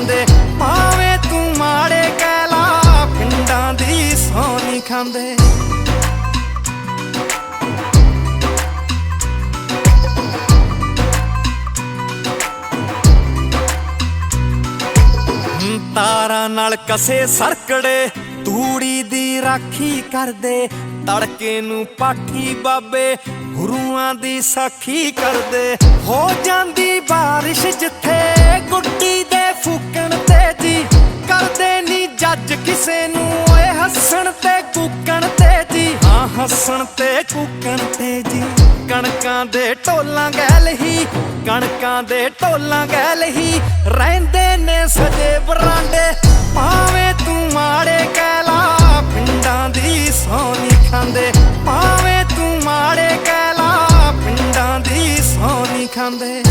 ਖਾਂਦੇ, ਭਾਵੇਂ ਤੂੰ ਮਾੜੇ ਕਹਿ ਲਾ ਪਿੰਡਾਂ ਦੀ ਸੋਨੀ ਖਾਂਦੇ। ਤਾਰਾਂ ਨਾਲ ਕਸੇ ਸਰਕੜੇ, ਤੂੜੀ ਦੀ ਰਾਖੀ ਕਰਦੇ, ਤੜਕੇ ਨੂੰ ਪਾਠੀ ਬਾਬੇ, ਗੁਰੂਆਂ ਦੀ ਸਾਖੀ ਕਰਦੇ, ਹੋ ਜਾਂਦੀ ਕਿਸੇ ਨੂੰ ਓਏ ਹੱਸਣ ਤੇ ਕੂਕਣ ਤੇ ਜੀ। ਹਾਂ, ਹੱਸਣ ਤੇ ਕੂਕਣ ਤੇ ਜੀ। ਕਣਕਾਂ ਦੇ ਢੋਲਾਂ ਗੈਲ ਹੀ, ਕਣਕਾਂ ਦੇ ਢੋਲਾਂ ਗੈਲ ਹੀ। ਰਹਿੰਦੇ ਨੇ ਸਜੇ ਬਰਾਂਡੇ, ਭਾਵੇਂ ਤੂੰ ਮਾੜੇ ਕਹਿ ਲਾ ਪਿੰਡਾਂ ਦੀ ਸੌ ਨਹੀਂ ਖਾਂਦੇ। ਭਾਵੇਂ ਤੂੰ ਮਾੜੇ ਕਹਿ ਲਾ ਪਿੰਡਾਂ ਦੀ ਸੌ ਨਹੀਂ ਖਾਂਦੇ।